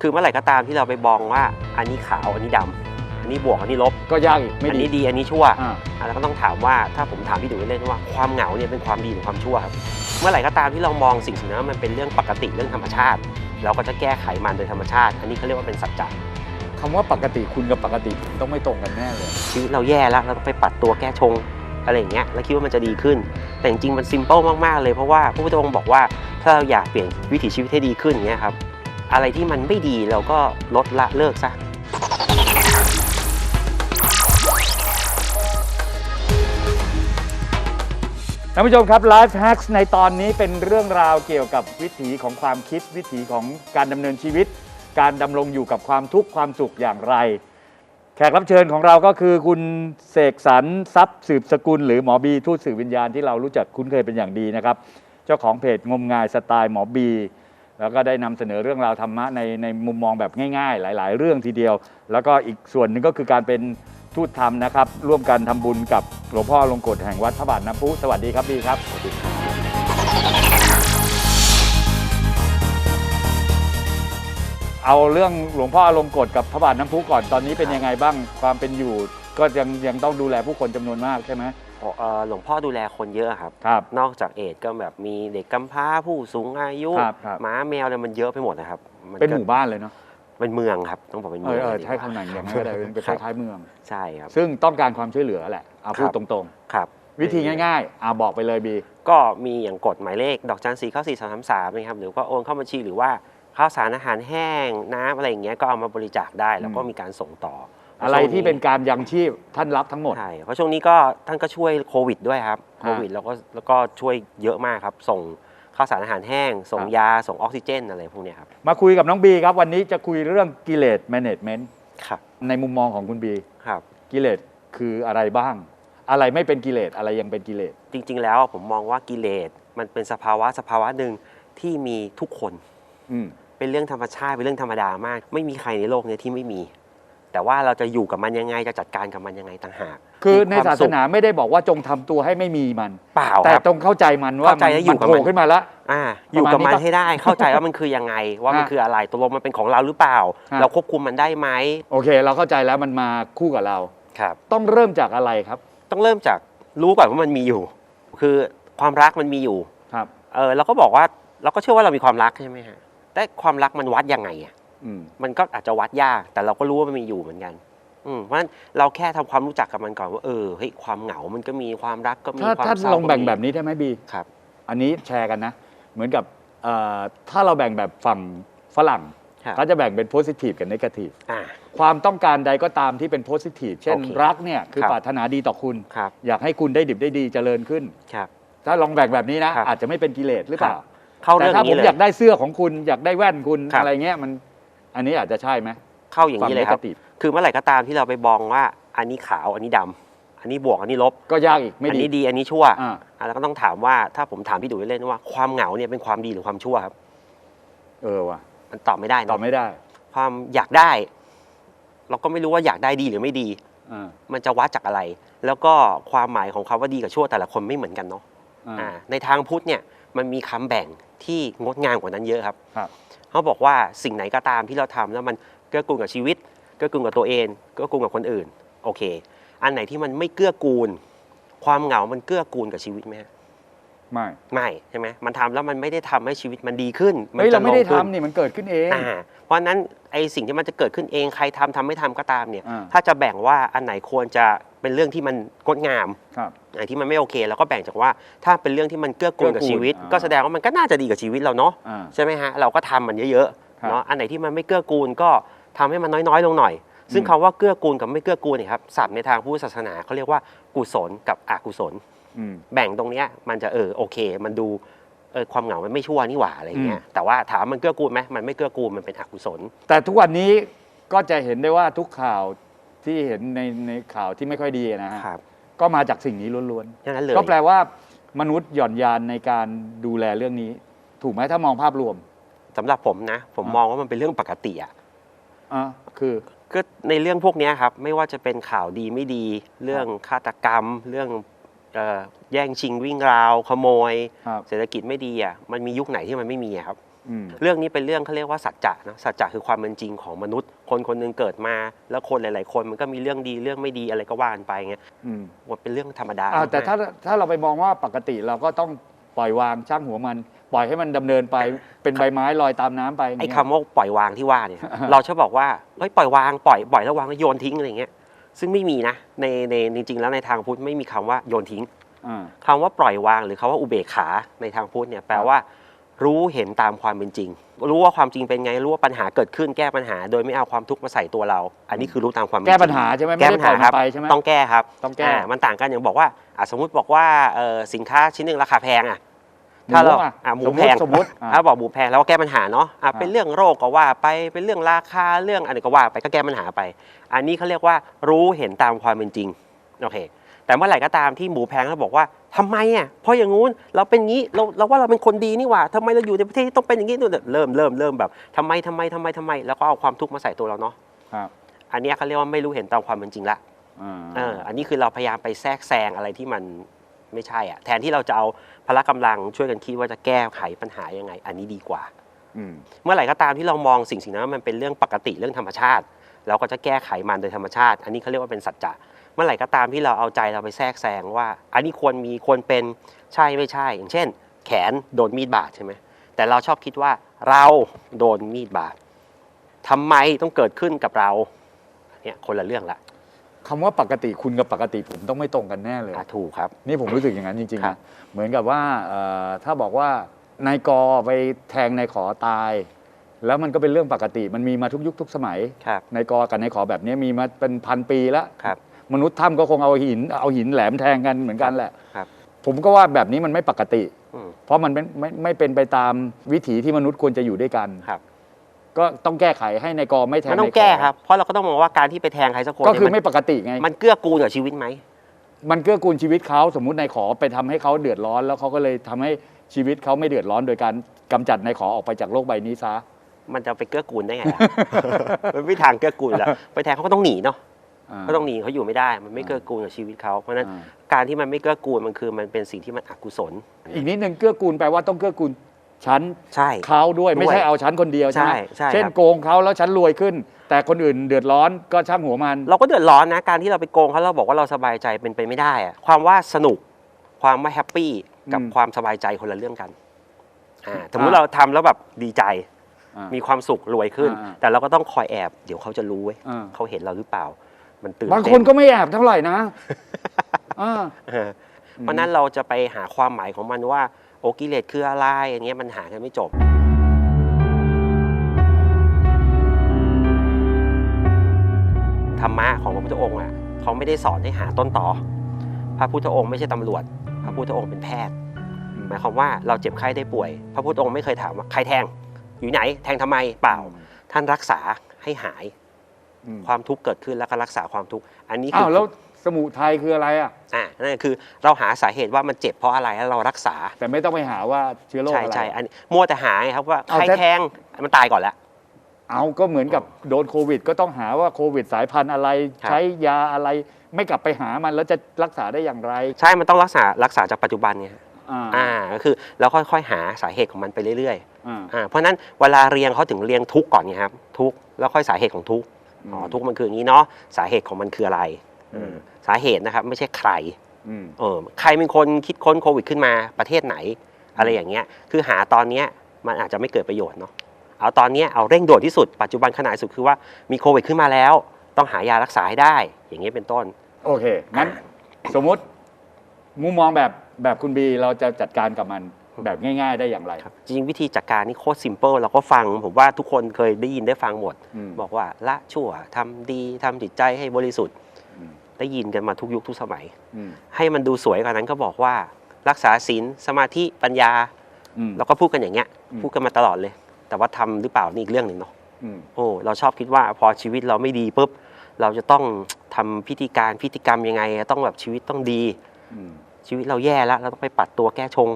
คือเมื่อไหร่ก็ตามที่เราไปมองว่าอันนี้ขาวอันนี้ดำอันนี้บวกอันนี้ลบก็ยากอีกไม่อันดีนี้ดีอันนี้ชั่วอ่าอะแล้วก็ต้องถามว่าถ้าผมถามพี่ดูเล่นๆว่าความเหงาเนี่ยเป็นความดีหรือความชั่วครับเมื่อไหร่ก็ตามที่เรามองสิ่งสิ่งนั้นว่ามันเป็นเรื่องปกติเรื่องธรรมชาติ เราก็จะแก้ไขมันโดยธรรมชาติ อันนี้เขาเรียกว่าเป็นสัจจะคำว่าปกติคุณกับปกติต้องไม่ตรงกันแน่เลย ชีวิตเราแย่แล้วเราต้องไปปรับตัวแก้ชงอะไรอย่างเงี้ยแล้วคิดว่ามันจะดีขึ้น แต่จริงๆมันซิมเปิลมากๆเลยเพราะว่าพระพุทธองค์บอกว่าถ้าเราอยากเปลี่ยนวิถีชีวิตให้ดีขึ้นอย่างเงี้ยครับ อะไรที่มันไม่ดีเราก็ลดละเลิกซะท่านผู้ชมครับ Life Hacks ในตอนนี้เป็นเรื่องราวเกี่ยวกับวิถีของความคิดวิถีของการดำเนินชีวิต การดำรงอยู่กับความทุกข์ความสุขอย่างไร แขกรับเชิญของเราก็คือคุณเสกสรรทรัพย์สืบสกุล หรือหมอบีทูตสื่อวิญญาณที่เรารู้จักคุ้นเคยเป็นอย่างดีนะครับ เจ้าของเพจงมงายสไตล์หมอบี แล้วก็ได้นำเสนอเรื่องราวธรรมะในในมุมมองแบบง่ายๆ หลาย ๆ เรื่องทีเดียว แล้วก็อีกส่วนหนึ่งก็คือการเป็นทูตธรรมนะครับ ร่วมกันทำบุญกับหลวงพ่อลงกฎแห่งวัดพระบาทน้ำพุสวัสดีครับบีครับสวัสดีครับเอาเรื่องหลวงพ่อลงกฎกับพระบาทน้ำพุก่อนตอนนี้เป็นยังไงบ้างความเป็นอยู่ ก็ยังยังต้องดูแลผู้คนจำนวนมากใช่ไหม เอ่อหลวงพ่อดูแลคนเยอะครับ ครับ นอกจากเอดส์ก็แบบมีเด็กกำพร้าผู้สูงอายุครับครับ หมาแมวอะไรมันเยอะไปหมดนะครับก็เป็นหมู่บ้านเลยเนาะเป็นเมืองครับต้องบอกเป็นเอเมือองเออดีกใช้ว่าคำไหนอย่างนั้นก็ได้เป็นครับคล้ายๆเมือง ใช่ครับ ซึ่งต้องการความช่วยเหลือแหละเอาพูดครับ ตรงครับๆ วิธีง่ายๆอ่าบอกไปเลยบีก็มีอย่างกฎหมายเลขดอกจันสี่ข้าสี่สามสามสามนะครับหรือว่าโอนเข้าบัญชีหรือว่าข้าวสารอาหารแห้งน้ำอะไรอย่างเงี้ยก็เอามาบริจาคได้ แล้วก็มีการส่งต่อ ออะไรที่เป็นการยังชีพท่านรับทั้งหมด ใช่เพราะช่วงนี้ก็ท่านก็ช่วยโควิดด้วยครับโคฮะวิดแล้วก็แล้วก็ช่วยเยอะมากครับ ส่งข้าวสารอาหารแห้ง ส่งครับยาส่งออกซิเจนอะไรพวกเนี้ยครับมาคุยกับน้องบีครับ วันนี้จะคุยเรื่องกิเลสแมネจเมนต์ครับในมุมมองของคุณบีครับกิเลสคืออะไรบ้าง อะไรไม่เป็นกิเลสอะไรยังเป็นกิเลสจริง ๆ แล้วผมมองว่ากิเลสมันเป็นสภาวะสภาวะหนึ่งที่มีทุกคนอืมเป็นเรื่องธรรมชาติเป็นเรื่องธรรมดามาก ไม่มีใครในโลกเนี้ที่ไม่มี แต่ว่าเราจะอยู่กับมันยังไงจะจัดการกับมันยังไงต่างหากคือในมีควมศาสสุขนาไม่ได้บอกว่าจงทำตัวให้ไม่มีมันเปล่าแต่ครับจงเข้าใจมันว่าเข้าใจมันและอยู่มันกับโผมัล่นขึ้นมาแล้วอ่าอยู่กับประมาณนี้มันปะให้ได้เข้าใจว่ามันคือยังไง ว่ามันฮะคืออะไรตกลงมันเป็นของเราหรือเปล่าฮะเราควบคุมมันได้ไหมโอเค เราเข้าใจแล้วมันมาคู่กับเราครับ ต้องเริ่มจากอะไรครับ ต้องเริ่มจากรู้ก่อนว่ามันมีอยู่ คือความรักมันมีอยู่ครับเออเราก็บอกว่าเราก็เชื่อว่าเรามีความรักใช่ไหมฮะแต่ความรักมันวัดยังไงอะอื มมันก็อาจจะวัดยาก แต่เราก็รู้ว่ามันมีอยู่เหมือนกัน อืมเพราะฉะนั้นเราแค่ทำความรู้จักกับมันก่อนว่าเออเฮ้ยความเหงา มันก็มีความรักก็มีถ้าความถ้าเศร้าลองแบ่งก็มีแบบนี้ได้ไหมบีครับ อันนี้แชร์กันนะ เหมือนกับเอ่อถ้าเราแบ่งแบบฝั่งฝรั่งครับเขาจะแบ่งเป็นโพสิทีฟกับนกาทีฟอ่าความต้องการใดก็ตามที่เป็นโพสิทีฟเช่นโอเครักเนี่ยคือครับปรารถนาดีต่อคุณครับอยากให้คุณได้ดิบได้ดีเจริญขึ้นครับถ้าลองแบ่งแบบนี้นะครับอาจจะไม่เป็นกิเลสหรือเปล่าครับเข้าแต่เรื่องถ้าผนี้มเลยอยากได้เสื้อของคุณอยากได้แว่นคุณครับอะไรเงี้ยมัน อันนี้อาจจะใช่ไหมเข้าอย่างนี้เลยครับ ฝั่ง negative คือเมื่อไหร่ก็ตามที่เราไปมองว่า อันนี้ขาวอันนี้ดำอันนี้บวกอันนี้ลบก็ยากอีกไม่อันดีนี้ดีอันนี้ชั่วอ่าอะแล้วก็ต้องถามว่าถ้าผมถามพี่ดูเล่นๆว่าความเหงาเนี่ยเป็นความดีหรือความชั่วครับ เออว่ะมันตอบไม่ได้ตอเนาะบไม่ได้ความอยากได้ เราก็ไม่รู้ว่าอยากได้ดีหรือไม่ดี อ่ามันจะวัดจากอะไร แล้วก็ความหมายของคำว่าดีกับชั่วแต่ละคนไม่เหมือนกันเนาะอ่าอ่าในทางพุทธเนี่ยมันมีคำแบ่งที่งดงามกว่านั้นเยอะครับ ครับ เขาบอกว่าสิ่งไหนก็ตามที่เราทำแล้วมันเกื้อกูลกับชีวิต เกื้อกูลกับตัวเอง เกื้อกูลกับคนอื่น โอเค อันไหนที่มันไม่เกื้อกูล ความเหงา มันเกื้อกูลกับชีวิตไหมฮะไม่ ไม่ใช่ไหมมันทำแล้วมันไม่ได้ทำให้ชีวิตมันดีขึ้นเฮ้ยเราไม่ได้จะลงขึ้นทำนี่มันเกิดขึ้นเองอ่า เพราะฉะนั้นไอสิ่งที่มันจะเกิดขึ้นเองใครทำทำไม่ทำก็ตามเนี่ยอ่าถ้าจะแบ่งว่าอันไหนควรจะเป็นเรื่องที่มันงดงามครับอันที่มันไม่โอเคเราก็แบ่งจากว่าถ้าเป็นเรื่องที่มันเกื้อกูลกับเกื้อกูลชีวิตอ่าก็แสดงว่ามันก็น่าจะดีกับชีวิตเราเนาะอ่าใช่ไหมฮะเราก็ทำมันเยอะครับๆเนาะอันไหนที่มันไม่เกื้อกูลก็ทำให้มันน้อยๆลงหน่อย ซึ่งอืมคำว่าเกื้อกูลกับไม่เกื้อกูลเนี่ยครับศัพท์ในทางพุทธศาสนาเขาเรียกว่ากุศลกับอกุศลอืมแบ่งตรงเนี้ยมันจะเออโอเค มันดู เออความเหงามันไม่ชั่วนี่หว่าอะไรเงี้ยอืมแต่ว่าถามมันเกื้อกูลไหมมันไม่เกื้อกูลมันเป็นอกุศล แต่ทุกวันนี้ก็จะเห็นได้ว่าทุกข่าวที่เห็นในในข่าวที่ไม่ค่อยดีนะฮะครับก็มาจากสิ่งนี้ล้วนดังนั้นเลย ๆก็แปลว่ามนุษย์หย่อนยานในการดูแลเรื่องนี้ ถูกไหมถ้ามองภาพรวมสำหรับผมนะผมอ่ามมองว่ามันเป็นเรื่องปกติอะอะคือ ก็ในเรื่องพวกเนี้ยครับ ไม่ว่าจะเป็นข่าวดีไม่ดี เรื่องฆาตกรรม เรื่องเอ่อ แย่งชิงวิ่งราว ขโมย ครับเศรษฐกิจไม่ดีอะมันมียุคไหนที่มันไม่มีอะครับออืมเรื่องนี้เป็นเรื่องเขาเรียกว่าสัจจะนะสัจจะคือความเป็นจริงของมนุษย์ คนคนหนึงเกิดมา แล้วคนหลาย ๆ คนมันก็มีเรื่องดีเรื่องไม่ดีอะไรก็ว่ากันไปเงี้ยอืมมันเป็นเรื่องธรรมดาอ่าแต่มกถ้าถ้าเราไปมองว่าปกติเราก็ต้องปล่อยวางช่างหัวมัน ปล่อยให้มันดำเนินไปเป็นใบไม้ลอยตามน้ำไปไอ้ย่างเงี้ย คำว่าปล่อยวางที่ว่าเนี่ย เราชอบบอกว่าเฮ้ยปล่อยวางปล่อยปล่อยแล้ววางแล้วโยนทิ้งอะไรเงี้ย ซึ่งไม่มีนะในในจริงๆแล้วในทางพุทธไม่มีคำว่าโยนทิ้งอ่าคำว่าปล่อยวางหรือคำว่าอุเบกขาในทางพุทธเนี่ยแปลว่า รู้เห็นตามความเป็นจริง รู้ว่าความจริงเป็นไงรู้ว่าปัญหาเกิดขึ้นแก้ปัญหา โดยไม่เอาความทุกข์มาใส่ตัวเรา อันนี้คือรู้ตามความเป็นจแก้ริงปัญหาใช่ไหมไม่แก้ได้ปัญปล่หาอยคมัรับนไปใช่ไหมต้องแก้ครับต้องแก้ามันต่างกันอย่างบอกว่าอะสมมติบอกว่าเอ่อสินค้าชิ้นหนึ่งราคาแพงอะหมู ถ้าเราอะอะหมูสมแพมุติงสมมติอะถ้าบอกหมูแพงแล้วก็แก้ปัญหาเนาะอะอ่าเป็นเรื่องโรคก็ว่าไปเป็นเรื่องราคาเรื่องอะไรก็ว่าไปก็แก้ปัญหาไป อันนี้เขาเรียกว่ารู้เห็นตามความเป็นจริงโอเค แต่เมื่อไหร่ก็ตามที่หมูแพงแล้วบอกว่าทำไมอะเพราะอย่างงู้นเราเป็นงี้เราเราว่าเราเป็นคนดีนี่หว่าทำไมเราอยู่ในประเทศที่ต้องเป็นอย่างนี้นู่นเริ่มเริ่มเริ่มแบบทำไมทำไมทำไมทำไม แล้วก็เอาความทุกข์มาใส่ตัวเราเนาะครับอันเนี้ยเขาเรียกว่าไม่รู้เห็นตามความเป็นจริงละ อ่า เอออันนี้คือเราพยายามไปแทรกแซงอะไรที่มันไม่ใช่อะแทนที่เราจะเอา พละกำลังช่วยกันคิดว่าจะแก้ไขปัญหายังไง อันนี้ดีกว่าอืมเมื่อไหร่ก็ตามที่เรามองสิ่งสิ่งนั้นว่ามันเป็นเรื่องปกติเรื่องธรรมชาติ เราก็จะแก้ไขมันโดยธรรมชาติ อันนี้เขาเรียกว่าเป็นสัจจะเมื่อไหร่ก็ตามที่เราเอาใจเราไปแทรกแซงว่า อันนี้ควรมีควรเป็นใช่ไม่ใช่ อย่างเช่น แขนโดนมีดบาดใช่ไหมแต่เราชอบคิดว่าเราโดนมีดบาดทำไมต้องเกิดขึ้นกับเราเนี่ยคนละเรื่องละ คำว่าปกติคุณกับปกติผมต้องไม่ตรงกันแน่เลย อะถูกครับ นี่ผมรู้สึกอย่างนั้นจริงๆครันะบเหมือนกับว่าเอ่อถ้าบอกว่านายกอไปแทงนายขอตาย แล้วมันก็เป็นเรื่องปกติ มันมีมาทุกยุคทุกสมัยครับนายกอกับนายขอแบบนี้มีมาเป็นพันปีแล้ว ครับ มนุษย์ถ้ำก็คงเอาหินเอาหินแหลมแทงกันเหมือนกันแหละ ครับ ผมก็ว่าแบบนี้มันไม่ปกติ อืมเพราะมันไม่ไม่ไม่เป็นไปตามวิถีที่มนุษย์ควรจะอยู่ด้วยกัน ครับ ก็ต้องแก้ไขให้นายกอไม่แทงมันต้องนายขแก้ครับ เพราะเราก็ต้องมองว่าการที่ไปแทงใครสักคนก็คือเนี่ยไม่ปกติไง มันมันเกื้อกูลกับชีวิตไหม มันเกื้อกูลชีวิตเขาสมมุตินายขอไปทำให้เขาเดือดร้อน แล้วเขาก็เลยทำให้ชีวิตเขาไม่เดือดร้อนโดยการกำจัดนายขอออกไปจากโลกใบนี้ซะ มันจะไปเกื้อกูลได้ไงอะมันไม่มีทางเกื้อกูลแล้วไปแทงเขาก็ต้องหนีเนาะก็ต้องหนีเขาอยู่ไม่ได้ มันไม่เกื้อกูลกับชีวิตเขาเพราะฉะนั้นอ่า การที่มันไม่เกื้อกูลมันคือมันเป็นสิ่งที่มันอกุศล อีกนิดนึงเกื้อกูลแปลว่าต้องเกื้อกูล ฉันใช่ เขาด้วยด้วยไม่ใช่เอาฉันคนเดียวใช่ไหมใช่ใช่เช่นครับโกงเขาแล้วฉันรวยขึ้น แต่คนอื่นเดือดร้อนก็ช่างหัวมัน เราก็เดือดร้อนนะ การที่เราไปโกงเขาเราบอกว่าเราสบายใจเป็นไปไม่ได้อะความว่าสนุก ความไม่แฮปปี้กับอืมความสบายใจคนละเรื่องกันอ่าสมมติอ่าเราทำแล้วแบบดีใจ อ่ามีความสุขรวยขึ้น อ่า แต่เราก็ต้องคอยแอบ เดี๋ยวเขาจะรู้เว้ยอ่าเขาเห็นเราหรือเปล่า มันตื่นบางเต้คนก็ไม่แอบเท่าไหร่นะอ่า เออเพราะนั้นเราจะไปหาความหมายของมันว่า โอกิเลสคืออะไรอย่างเงี้ยมันหากันไม่จบ ธรรมะของพระพุทธองค์อะเขาไม่ได้สอนให้หาต้นต่อ พระพุทธองค์ไม่ใช่ตำรวจ พระพุทธองค์เป็นแพทย์ หมายความว่าเราเจ็บไข้ได้ป่วย พระพุทธองค์ไม่เคยถามว่าใครแทง อยู่ไหน แทงทำไมเปล่า ท่านรักษาให้หายอืมความทุกข์เกิดขึ้นแล้วก็รักษาความทุกข์ อันนี้คือ้าวแล้ว สมุทัยคืออะไรอะ อ่านั่นคือเราหาสาเหตุว่ามันเจ็บเพราะอะไรแล้วเรารักษา แต่ไม่ต้องไปหาว่าเชื้อโรคใช่อะไร ใช่อันนี้มัวแต่หาไงครับว่าเอาใครแต่ แทงมันตายก่อนแล้ว เอาก็เหมือนกับโดนโควิด ก็ต้องหาว่าโควิดสายพันธุ์อะไร ครับ ใช้ยาอะไร ไม่กลับไปหามันแล้วจะรักษาได้อย่างไรใช่มันต้องรักษารักษาจากปัจจุบันไงอ่าอ่าก็คือเราค่อยๆ หาสาเหตุของมันไปเรื่อยอ่าๆอ่าเพราะฉะนั้นเวลาเรียงเขาถึงเรียงทุกข์ก่อนไงครับทุกข์แล้วค่อยสาเหตุของทุกข์อ๋อทุกข์มันคืออย่างนี้เนาะสาเหตุของมันคืออะไรอืม สาเหตุนะครับ ไม่ใช่ใครอืมเออใครเป็นคนคิดค้นโควิดขึ้นมาประเทศไหน อะไรอย่างเงี้ย คือหาตอนเนี้ยมันอาจจะไม่เกิดประโยชน์เนาะเอาตอนเนี้ยเอาเร่งด่วนที่สุดปัจจุบันขนาดสุดคือว่ามีโควิดขึ้นมาแล้ว ต้องหายารักษาให้ได้ อย่างนี้เป็นต้น โอเคงั้นสมมุติมุมมองแบบแบบคุณบีเราจะจัดการกับมันแบบง่าย ๆ ได้อย่างไรครับจริงๆวิธีจัดการนี่โคตรซิมเปิลเราก็ฟัง ผมว่าทุกคนเคยได้ยินได้ฟังหมดอืมบอกว่าละชั่วทำดีทำจิตใจให้บริสุทธิ์อืม ได้ยินกันมาทุกยุคทุกสมัยอืมให้มันดูสวยกว่านั้นก็บอกว่า รักษาศีลสมาธิปัญญาอืมเราก็พูดกันอย่างเงี้ยอืมพูดกันมาตลอดเลย แต่ว่าทำหรือเปล่านี่อีกเรื่องหนึ่งเนาะอืมโอ้เราชอบคิดว่าพอชีวิตเราไม่ดีปุ๊บเราจะต้องทำพิธีการพิธีกรรมยังไง ต้องแบบชีวิตต้องดีอืมชีวิตเราแย่แล้วเราต้องไปปัดตัวแก้ชง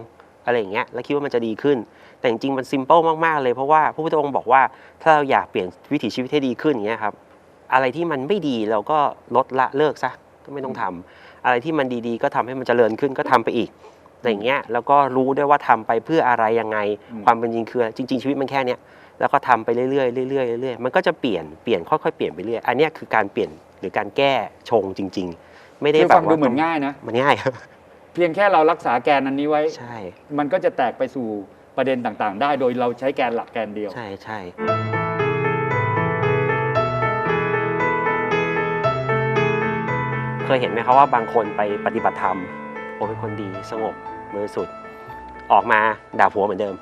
อะไรอย่างเงี้ยแล้วคิดว่ามันจะดีขึ้น แต่จริงๆมันซิมเปิลมากๆเลยเพราะว่าพระพุทธองค์บอกว่าถ้าเราอยากเปลี่ยนวิถีชีวิตให้ดีขึ้นอย่างเงี้ยครับ อะไรที่มันไม่ดีเราก็ลดละเลิกซะก็ไม่ต้องทำอะไรที่มันดีๆ ก็ทำให้มันเจริญขึ้นก็ทำไปอีกอะไรอย่างเงี้ยแล้วก็รู้ด้วยว่าทำไปเพื่ออะไรยังไงอืมความเป็นจริงคืออะไรจริง ๆ ชีวิตมันแค่เนี้ยแล้วก็ทำไปเรื่อยๆเรื่อยๆเรื่อยๆมันก็จะเปลี่ยนเปลี่ยนค่อยๆเปลี่ยนไปเรื่อยอันเนี้ยคือการเปลี่ยนหรือการแก้ชงจริง ๆ ไม่ได้คือแบบฟังดูว่าเหมือนง่ายนะมันง่ายครับเพียงแค่เรารักษาแกนอันนี้ไว้ใช่ มันก็จะแตกไปสู่ประเด็นต่างๆ ได้โดยเราใช้แกนหลักแกนเดียว ใช่ใช่ ยเห็นไหมครับว่าบางคนไปปฏิบัติธรรมโอ้เป็นคนดีสงบบริสุทธิ์ออกมาด่าผัวเหมือนเดิม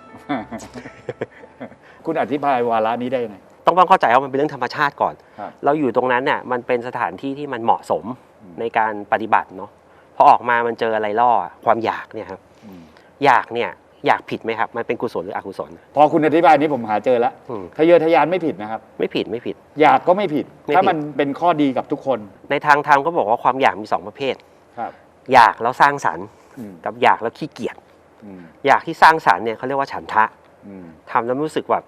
คุณอธิบายวาระนี้ได้ยังไง ต้องต้องเข้าใจว่ามันเป็นเรื่องธรรมชาติก่อน ครับ เราอยู่ตรงนั้นเนี่ยมันเป็นสถานที่ที่มันเหมาะสมอืมในการปฏิบัติเนาะพอออกมามันเจออะไรล่อความอยากเนี่ยครับ อืมอยากเนี่ย อยากผิดไหมครับ มันเป็นกุศลหรืออกุศล พอคุณอธิบายนี้ผมหาเจอแล้วอืม ทะเยอทะยานไม่ผิดนะครับ ไม่ผิดไม่ผิด อยากก็ไม่ผิด ไม่ผิด ถ้ามันเป็นข้อดีกับทุกคนในทางธรรมก็บอกว่าความอยากมีสองประเภท ครับอยากแล้วสร้างสรรค์ อืมกับอยากแล้วขี้เกียจอืมอยากที่สร้างสรรค์เนี่ยเขาเรียกว่าฉันทะอืม ทำแล้วรู้สึกว่า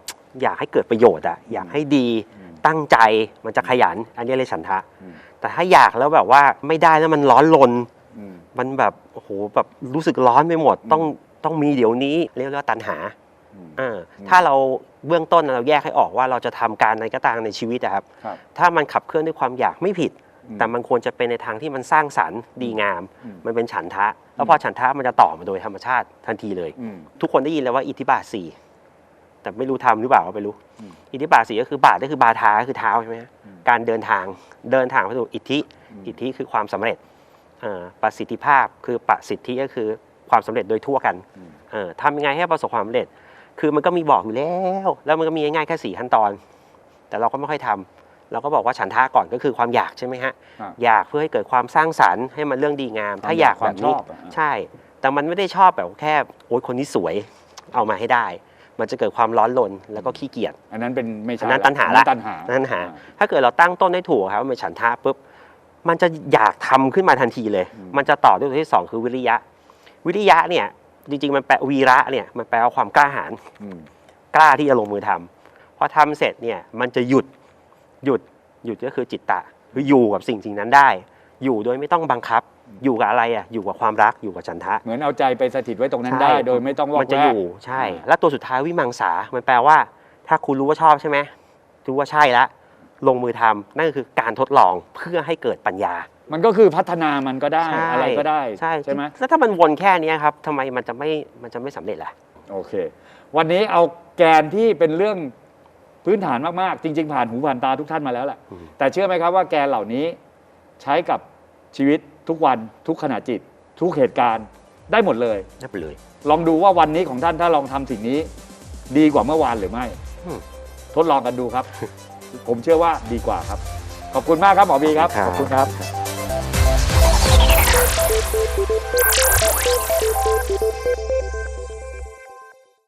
อยากให้เกิดประโยชน์อะอยากให้ดีอืมตั้งใจมันจะขยัน อันนี้เรียกฉันทะ อืม แต่ถ้าอยากแล้วแบบว่าไม่ได้แล้วมันร้อนรน อืม มันแบบโอ้โหแบบรู้สึกร้อนไปหมดอืมต้อง ต้องมีเดี๋ยวนี้เรียกว่าตัณหาอืมอ่าอืมถ้าเราเบื้องต้นเราแยกให้ออกว่าเราจะทำการในก็ตามในชีวิตอะครับครับ ถ้ามันขับเคลื่อนด้วยความอยากไม่ผิดอืแต่มันควรจะเป็นในทางที่มันสร้างสรรค์ดีงามอืมมันเป็นฉันทะ แล้วพอฉันทะมันจะต่อมาโดยธรรมชาติทันทีเลยอืมทุกคนได้ยินแล้วว่าอิทธิบาทสี่แต่ไม่รู้ทำหรือเปล่าก็ไม่รู้อืมอิทธิบาทสี่ก็คือบาทก็คือบาทาก็คือเท้าใช่ไหมฮะอืมการเดินทางเดินทางไปสู่อิทธิอืมอิทธิคือความสำเร็จเอ่อประสิทธิภาพคือประสิทธิก็คือ ความสำเร็จโดยทั่วกันอืมเออทำยังไงให้ประสบความสำเร็จ คือมันก็มีบอกอยู่แล้ว แล้วมันก็มีง่ายๆแค่สี่ขั้นตอน แต่เราก็ไม่ค่อยทำเราก็บอกว่าฉันทะก่อนก็คือความอยากใช่ไหมฮะอะอยากเพื่อให้เกิดความสร้างสรรค์ให้มันเรื่องดีงามความถ้าอยากอยากแบบนี้ความชอบอะใช่ แต่มันไม่ได้ชอบแบบแค่โอ๊ยคนนี้สวยเอามาให้ได้ มันจะเกิดความร้อนรนแล้วก็ขี้เกียจอันนั้นเป็นไม่ใช่อันนั้นละตัณหาอันนั้นละตัณหานั่นหาอ่ถ้าเกิดเราตั้งต้นได้ถูกครับว่ามันฉันทะปุ๊บมันจะอยากทำขึ้นมาทันทีเลยอืมมันจะต่อด้วยตัวที่สองคือวิริยะ วิริยะเนี่ยจริงๆมันแปลวีระเนี่ยมันแปลว่าความกล้าหาญอืมกล้าที่จะลงมือทำพอทำเสร็จเนี่ยมันจะหยุดหยุดหยุดก็คือจิตตะคืออยู่กับสิ่งสิ่งนั้นได้ อยู่โดยไม่ต้องบังคับ อยู่กับอะไรอะอยู่กับความรักอยู่กับฉันทะ เหมือนเอาใจไปสถิตไว้ตรงนั้นใช่ได้โดยไม่ต้องวอมักนจะแวอกยู่ใช่อ่าแล้วตัวสุดท้ายวิมังสา มันแปลว่า ถ้าคุณรู้ว่าชอบใช่ไหมรู้ว่าใช่ละลงมือทำนั่นก็คือการทดลองเพื่อให้เกิดปัญญา มันก็คือพัฒนามันก็ได้ใช่ อะไรก็ได้ใช่ใช่ไหมแล้วถ้ามันวนแค่เนี้ยครับทำไมมันจะไม่มันจะไม่สำเร็จล่ะ โอเค วันนี้เอาแกนที่เป็นเรื่องพื้นฐานมากๆ จริง ๆ ผ่านหูผ่านตาทุกท่านมาแล้วแหละอืม แต่เชื่อไหมครับว่าแกนเหล่านี้ใช้กับชีวิตทุกวันทุกขณะจิต ทุกเหตุการณ์ได้หมดเลย นั่นไปเลย ลองดูว่าวันนี้ของท่านถ้าลองทำสิ่งนี้ ดีกว่าเมื่อวานหรือไม่ อืมทดลองกันดูครับ ผมเชื่อว่าดีกว่าครับ ขอบคุณมากครับหมอบีครับครับขอบคุณครับ Thank you.